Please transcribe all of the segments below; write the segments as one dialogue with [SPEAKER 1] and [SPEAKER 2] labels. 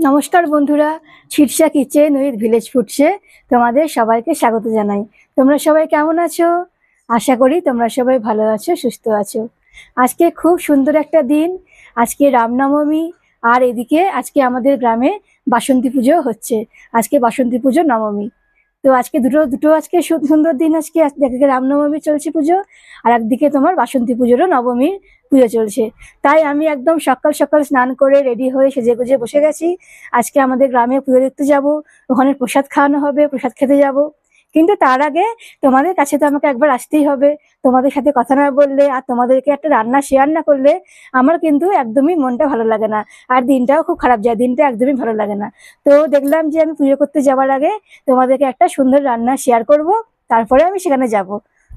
[SPEAKER 1] নমস্কার বন্ধুরা ছিটসা kitchen with village ফুডসে তোমাদের সবাইকে স্বাগত জানাই। তোমরা সবাই কেমন আছো? আশা করি তোমরা সবাই ভালো আছো, সুস্থ আছো। আজকে খুব সুন্দর একটা দিন, আজকে রামনবমী, আর এদিকে আজকে আমাদের গ্রামে বাসন্তী পুজো হচ্ছে। আজকে বাসন্তী পুজো নবমী। তো আজকে দুটো দুটো আজকে সুন্দর দিন আজকে। একদিকে রামনবমী চলছে পুজো, আর একদিকে তোমার বাসন্তী পুজোরও নবমীর পুজো চলছে। তাই আমি একদম সকাল সকাল স্নান করে রেডি হয়ে সেজে গুজে বসে গেছি। আজকে আমাদের গ্রামে পুজো দেখতে যাব, ওখানে প্রসাদ খাওয়ানো হবে, প্রসাদ খেতে যাব। কিন্তু তার আগে তোমাদের কাছে তো আমাকে একবার আসতেই হবে। তোমাদের সাথে কথা না বললে আর তোমাদেরকে একটা রান্না শেয়ার না করলে আমার কিন্তু একদমই মনটা ভালো লাগে না। আর দিনটাও খুব খারাপ যায়, দিনটা একদমই ভালো লাগে না। তো দেখলাম যে আমি পুজো করতে যাওয়ার আগে তোমাদেরকে একটা সুন্দর রান্না শেয়ার করব, তারপরে আমি সেখানে যাব।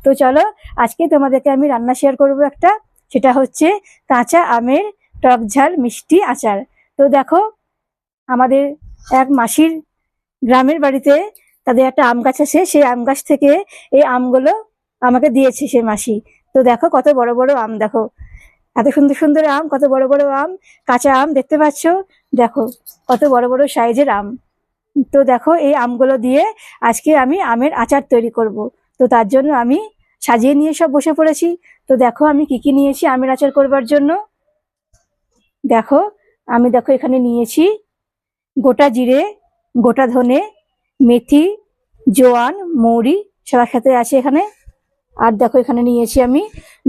[SPEAKER 1] তো চলো, আজকে তোমাদেরকে আমি রান্না শেয়ার করব একটা, সেটা হচ্ছে কাঁচা আমের টক ঝাল মিষ্টি আচার। তো দেখো, আমাদের এক মাসির গ্রামের বাড়িতে তাদের একটা আম গাছ আছে, সেই আম গাছ থেকে এই আমগুলো আমাকে দিয়েছে সে মাসি। তো দেখো কত বড় বড় আম, দেখো। এত সুন্দর সুন্দর আম, কত বড় বড় আম, কাঁচা আম দেখতে পাচ্ছ? দেখো, কত বড় বড় সাইজের আম। তো দেখো এই আমগুলো দিয়ে আজকে আমি আমের আচার তৈরি করব। তো তার জন্য আমি সাজিয়ে নিয়ে সব বসে পড়েছি। তো দেখো আমি কি কি নিয়েছি আমের আচার করবার জন্য। দেখো, আমি দেখো এখানে নিয়েছি গোটা জিরে, গোটা ধনে মেথি, জোয়ান, মৌরি সব একসাথে আছে এখানে। আর দেখো এখানে নিয়েছি আমি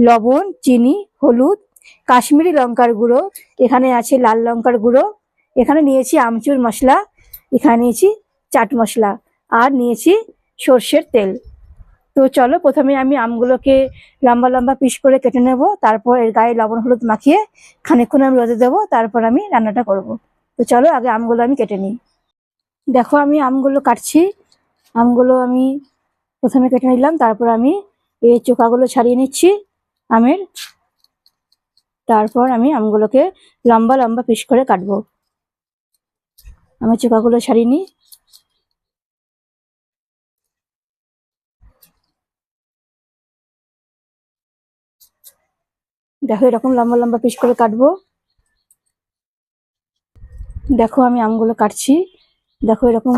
[SPEAKER 1] লবণ, চিনি, হলুদ, কাশ্মীরি লঙ্কার গুঁড়ো, এখানে আছে লাল লঙ্কার গুঁড়ো, এখানে নিয়েছি আমচুর মশলা, এখানে নিয়েছি চাট মশলা, আর নিয়েছি সর্ষের তেল। তো চলো প্রথমে আমি আমগুলোকে লম্বা লম্বা পিস করে কেটে নেব, তারপর এর গায়ে লবণ হলুদ মাখিয়ে খানিকক্ষণ আমি রোদে দেবো, তারপর আমি রান্নাটা করব। তো চলো আগে আমগুলো আমি কেটে নিই। দেখো আমি আমগুলো কাটছি। আমগুলো আমি প্রথমে কেটে নিলাম, তারপর আমি এই চোকাগুলো ছাড়িয়ে নিচ্ছি আমের। তারপর আমি আমগুলোকে লম্বা লম্বা পিস করে কাটবো। আমি চোকাগুলো ছাড়িয়ে নিই। দেখো এরকম লম্বা লম্বা পিস করে কাটবো। দেখো আমি আমগুলো কাটছি। দেখো এরকম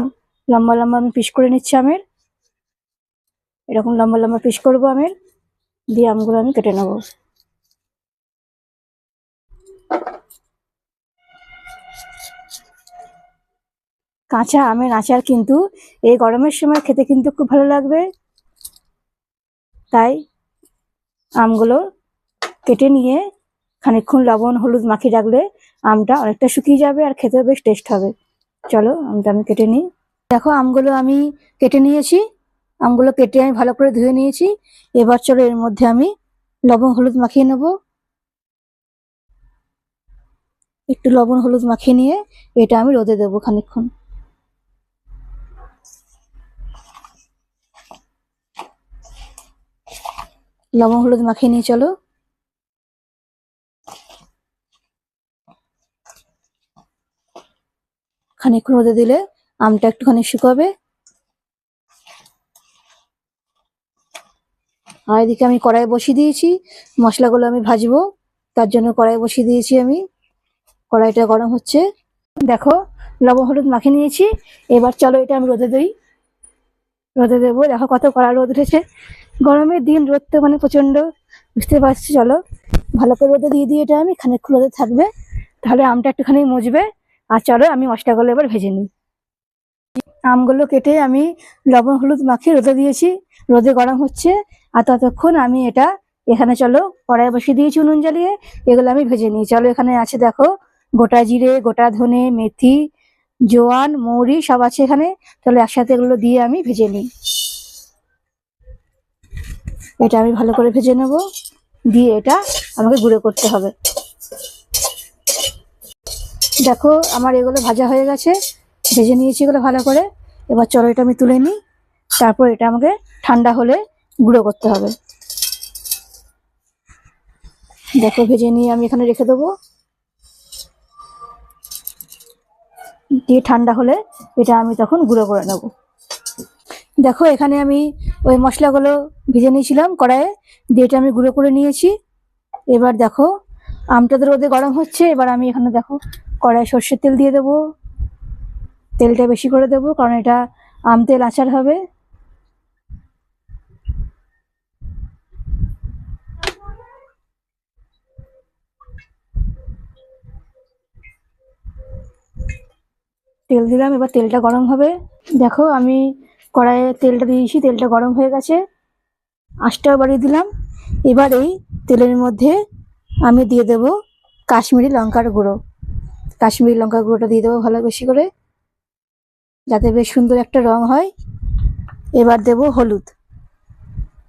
[SPEAKER 1] লম্বা লম্বা আমি পিস করে নিচ্ছি আমের। এরকম লম্বা লম্বা পিস করব আমের। দিয়ে আমগুলো আমি কেটে নেব। কাঁচা আমের আচার কিন্তু এই গরমের সময় খেতে কিন্তু খুব ভালো লাগবে। তাই আমগুলো কেটে নিয়ে খানিকক্ষণ লবণ, হলুদ মাখিয়ে রাখলে আমটা অনেকটা শুকিয়ে যাবে আর খেতেও বেশ টেস্ট হবে। চলো, আমটা আমি কেটে নিই। দেখো, আমগুলো আমি কেটে নিয়েছি। আমগুলো কেটে আমি ভালো করে ধুয়ে নিয়েছি। এবার চলো, এর মধ্যে আমি লবণ, হলুদ মাখিয়ে নেব। একটু লবণ, হলুদ মাখিয়ে নিয়ে এটা আমি রোদে দেবো খানিকক্ষণ। লবণ, হলুদ মাখিয়ে নিয়ে চলো। খানিকক্ষণ রোদে দিলে আমটা একটুখানি শুকাবে। আর এদিকে আমি কড়াই বসিয়ে দিয়েছি, মশলাগুলো আমি ভাজবো, তার জন্য কড়াই বসিয়ে দিয়েছি আমি। কড়াইটা গরম হচ্ছে। দেখো, লবণ হলুদ মাখিয়ে নিয়েছি। এবার চলো এটা আমি রোদে দিই। রোদে দেবো। দেখো কত কড়া রোদ উঠেছে। গরমের দিন রোদ তো মানে প্রচণ্ড, বুঝতে পারছি? চলো, ভালো করে রোদে দিয়ে দিয়ে এটা আমি, খানিকক্ষণ রোদে থাকবে। তাহলে আমটা একটুখানি মুজবে। আর চলো আমি মশলাগুলো এবার ভেজে নিই। আমগুলো কেটে আমি লবণ, হলুদ মাখিয়ে রোদে দিয়েছি। রোদে গরম হচ্ছে আর ততক্ষণ আমি এটা এখানে চলো কড়াই বসিয়ে দিয়েছি উনুন জ্বালিয়ে, এগুলো আমি ভেজে নিই। চলো এখানে আছে দেখো গোটা জিরে, গোটা ধনে, মেথি, জোয়ান, মৌরি সব আছে এখানে। চলো একসাথে এগুলো দিয়ে আমি ভেজে নিই। এটা আমি ভালো করে ভেজে নেব। দিয়ে এটা আমাকে গুঁড়ো করতে হবে। দেখো, আমার এগুলো ভাজা হয়ে গেছে। ভেজে নিয়েছি এগুলো ভালো করে। এবার চলো এটা আমি তুলে নিই। তারপর এটা আমাকে ঠান্ডা হলে গুঁড়ো করতে হবে। দেখো, ভেজে নিয়ে আমি এখানে রেখে দেবো। দিয়ে ঠান্ডা হলে এটা আমি তখন গুঁড়ো করে নেব। দেখো, এখানে আমি ওই মশলাগুলো ভেজে নিয়েছিলাম কড়াইয়ে। দিয়ে এটা আমি গুঁড়ো করে নিয়েছি। এবার দেখো, আমটা তো রোদে গরম হচ্ছে। এবার আমি এখানে দেখো কড়াই সর্ষের তেল দিয়ে দেবো। তেলটা বেশি করে দেবো, কারণ এটা আম তেল আচার হবে। তেল দিলাম, এবার তেলটা গরম হবে। দেখো, আমি কড়াইয়ে তেলটা দিয়েছি, তেলটা গরম হয়ে গেছে। আঁচটাও বাড়িয়ে দিলাম। এবার এই তেলের মধ্যে আমি দিয়ে দেব কাশ্মীরি লঙ্কার গুঁড়ো। কাশ্মীরি লঙ্কার গুঁড়োটা দিয়ে দেবো ভালো বেশি করে, যাতে বেশ সুন্দর একটা রং হয়। এবার দেব হলুদ,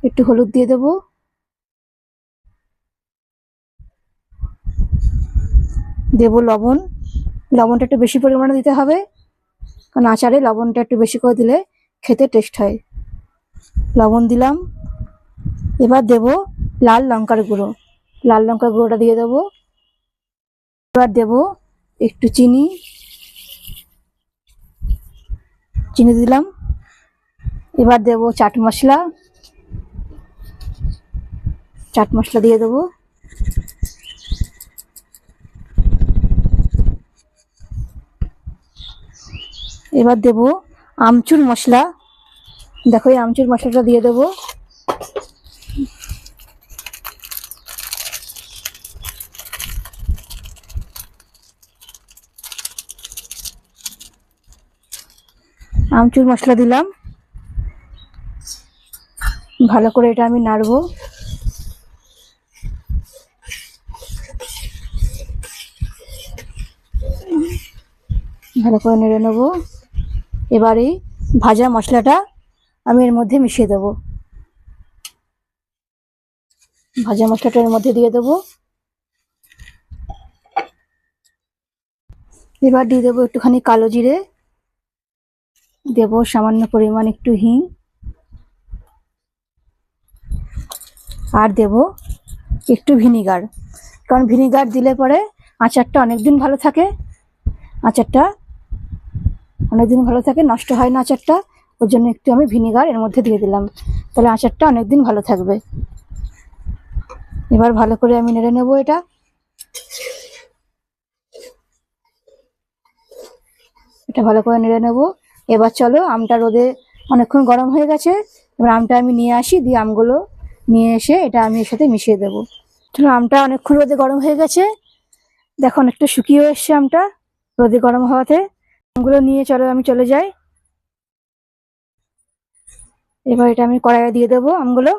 [SPEAKER 1] একটু হলুদ দিয়ে দেব। দেব লবণ, লবণটা একটু বেশি পরিমাণে দিতে হবে, কারণ আচারে লবণটা একটু বেশি করে দিলে খেতে টেস্ট হয়। লবণ দিলাম, এবার দেব লাল লঙ্কার গুঁড়ো, লাল লঙ্কার গুঁড়োটা দিয়ে দেবো। এবার দেব একটু চিনি। চিনি দিলাম। এবার দেব চাট মশলা। চাট মশলা দিয়ে দেবো। এবার দেব আমচুর মশলা। দেখো এই আমচুর মশলাটা দিয়ে দেবো। আমচুর মশলা দিলাম। ভালো করে এটা আমি নাড়বো। ভালো করে নেড়ে নেব। এবারে ভাজা মশলাটা আমি এর মধ্যে মিশিয়ে দেবো। ভাজা মশলাটা এর মধ্যে দিয়ে দেবো। এবার দিয়ে দেবো একটুখানি কালো জিরে। দেব, সামান্য পরিমাণ একটু হিং। আর দেব একটু ভিনিগার। কারণ ভিনিগার দিলে পরে আচারটা অনেক দিন ভালো থাকে। আচারটা অনেকদিন ভালো থাকে, নষ্ট হয় না আচারটা। ওর জন্য একটু আমি ভিনিগার এর মধ্যে দিয়ে দিলাম। তাহলে আচারটা অনেকদিন ভালো থাকবে। এবার ভালো করে আমি নেড়ে নেব এটা। এটা ভালো করে নেড়ে নেব। এবার চলো, আমটা রোদে অনেকক্ষণ গরম হয়ে গেছে। এবার আমটা আমি নিয়ে আসি, দিয়ে আমগুলো নিয়ে এসে এটা আমি এর সাথে মিশিয়ে দেবো। চলো, আমটা অনেকক্ষণ রোদে গরম হয়ে গেছে। দেখো, অনেকটা শুকিয়ে এসছে আমটা রোদে গরম হওয়াতে। আমগুলো নিয়ে চলো, আমি চলে যাই। এবার এটা আমি কড়াইয়ে দিয়ে দেবো আমগুলো।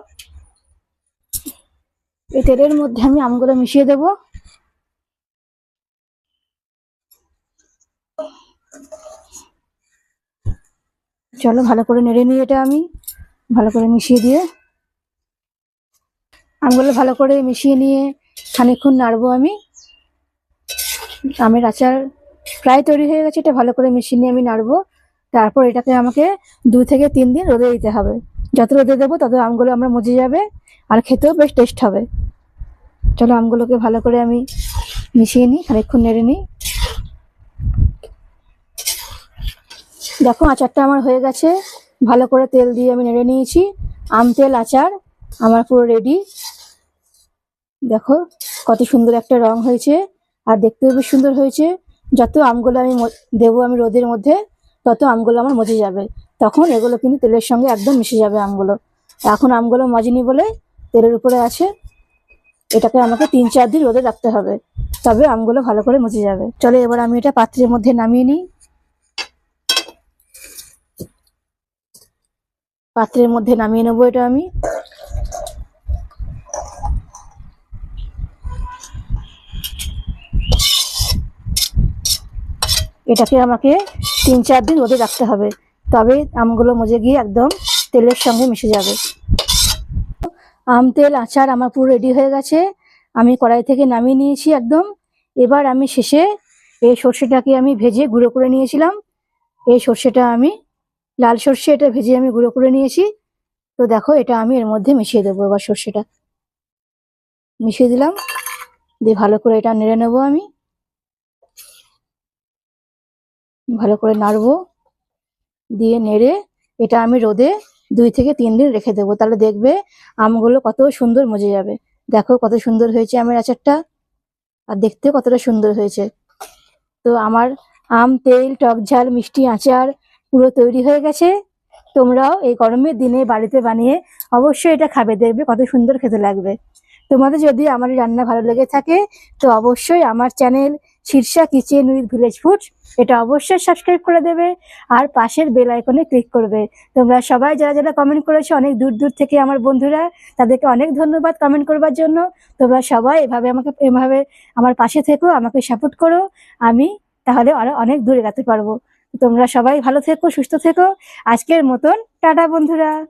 [SPEAKER 1] এই তেলের মধ্যে আমি আমগুলো মিশিয়ে দেবো। চলো ভালো করে নেড়ে নিই এটা আমি। ভালো করে মিশিয়ে দিয়ে। আমগুলো ভালো করে মিশিয়ে নিয়ে খানিকক্ষণ নাড়বো আমি। আমের আচার প্রায় তৈরি হয়ে গেছে, এটা ভালো করে মিশিয়ে নিয়ে আমি নাড়বো। তারপর এটাকে আমাকে দু থেকে তিন দিন রোদে দিতে হবে। যত রোদে দেবো, তত আমগুলো আমরা মজে যাবে আর খেতেও বেশ টেস্ট হবে। চলো আমগুলোকে ভালো করে আমি মিশিয়ে নিই, খানিকক্ষণ নেড়ে নিই। দেখো, আচারটা আমার হয়ে গেছে। ভালো করে তেল দিয়ে আমি নেড়ে নিয়েছি। আম তেল, আচার, আমার পুরো রেডি দেখো, কত সুন্দর একটা রং হয়েছে। আর দেখতেও বেশ সুন্দর হয়েছে। যত আমগুলো আমি দেবো আমি রোদের মধ্যে, তত আমগুলো আমার মজে যাবে। তখন এগুলো কিন্তু তেলের সঙ্গে একদম মিশে যাবে আমগুলো। এখন আমগুলো মজেনি বলে তেলের উপরে আছে। এটাকে আমাকে তিন, চার দিন রোদে রাখতে হবে। তবে আমগুলো ভালো করে মজে যাবে। চলো, এবার আমি এটা পাত্রের মধ্যে নামিয়ে নিই। পাত্রের মধ্যে নামিয়ে নেব এটা আমি। এটাকে আমাকে তিন চার দিন রোদে রাখতে হবে, তবে আমগুলো মজে গিয়ে একদম তেলের সঙ্গে মিশে যাবে। আম তেল, আচার আমার পুরো রেডি হয়ে গেছে। আমি কড়াই থেকে নামিয়ে নিয়েছি একদম। এবার আমি শেষে এই সর্ষেটাকে আমি ভেজে গুঁড়ো করে নিয়েছিলাম। এই সর্ষেটা আমি লাল সর্ষে এটা ভেজে আমি গুঁড়ো করে নিয়েছি। তো দেখো এটা আমি এর মধ্যে মিশিয়ে দেবো এবার সর্ষেটা। মিশিয়ে দিলাম। দিয়ে ভালো করে এটা নেড়ে নেব আমি। ভালো করে নাড়বো। দিয়ে নেড়ে এটা আমি রোদে দুই থেকে তিন দিন রেখে দেবো। তাহলে দেখবে আমগুলো কত সুন্দর মজে যাবে। দেখো কত সুন্দর হয়েছে আমের আচারটা। আর দেখতেও কতটা সুন্দর হয়েছে। তো আমার আম, তেল, টক ঝাল, মিষ্টি আচার পুরো তৈরি হয়ে গেছে। তোমরাও এই গরমের দিনে বাড়িতে বানিয়ে অবশ্যই এটা খাবে, দেখবে কত সুন্দর খেতে লাগবে। তোমাদের যদি আমার রান্না ভালো লেগে থাকে, তো অবশ্যই আমার channel Shirsha kitchen with village food, এটা অবশ্যই সাবস্ক্রাইব করে দেবে আর পাশের বেল আইকনে ক্লিক করবে। তোমরা সবাই যারা যারা কমেন্ট করেছ, অনেক দূর দূর থেকে আমার বন্ধুরা, তাদেরকে অনেক ধন্যবাদ কমেন্ট করবার জন্য। তোমরা সবাই এভাবে আমাকে, এভাবে আমার পাশে থেকো, আমাকে সাপোর্ট করো। আমি তাহলে আরও অনেক দূর এগাতে পারব। তোমরা সবাই ভালো থেকো সুস্থ থেকো। আজকের মতন টাটা বন্ধুরা।